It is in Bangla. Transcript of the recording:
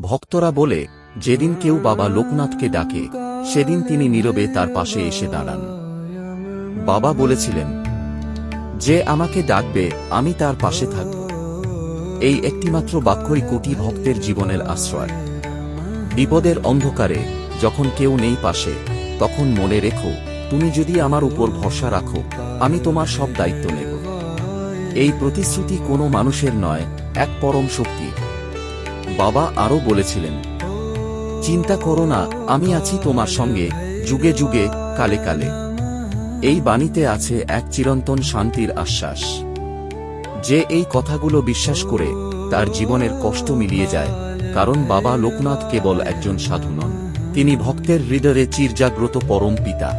ভক্তরা বলে, যেদিন কেউ বাবা লোকনাথকে ডাকে, সেদিন তিনি নীরবে তার পাশে এসে দাঁড়ান। বাবা বলেছিলেন, যে আমাকে ডাকবে, আমি তার পাশে থাকব। এই একটিমাত্র বাক্যই কোটি ভক্তের জীবনের আশ্রয়। বিপদের অন্ধকারে, যখন কেউ নেই পাশে, তখন মনে রেখো, তুমি যদি আমার উপর ভরসা রাখো, আমি তোমার সব দায়িত্ব নেব। এই প্রতিশ্রুতি কোনো মানুষের নয়, এক পরম শক্তি। বাবা আরও বলেছিলেন, চিন্তা করো না, আমি আছি তোমার সঙ্গে, যুগে যুগে, কালে কালে। এই বাণীতে আছে এক চিরন্তন শান্তির আশ্বাস। যে এই কথাগুলো বিশ্বাস করে তার জীবনের কষ্ট মিলিয়ে যায়, কারণ বাবা লোকনাথ কেবল একজন সাধু নন, তিনি ভক্তের হৃদয়ে চিরজাগ্রত পরম পিতা।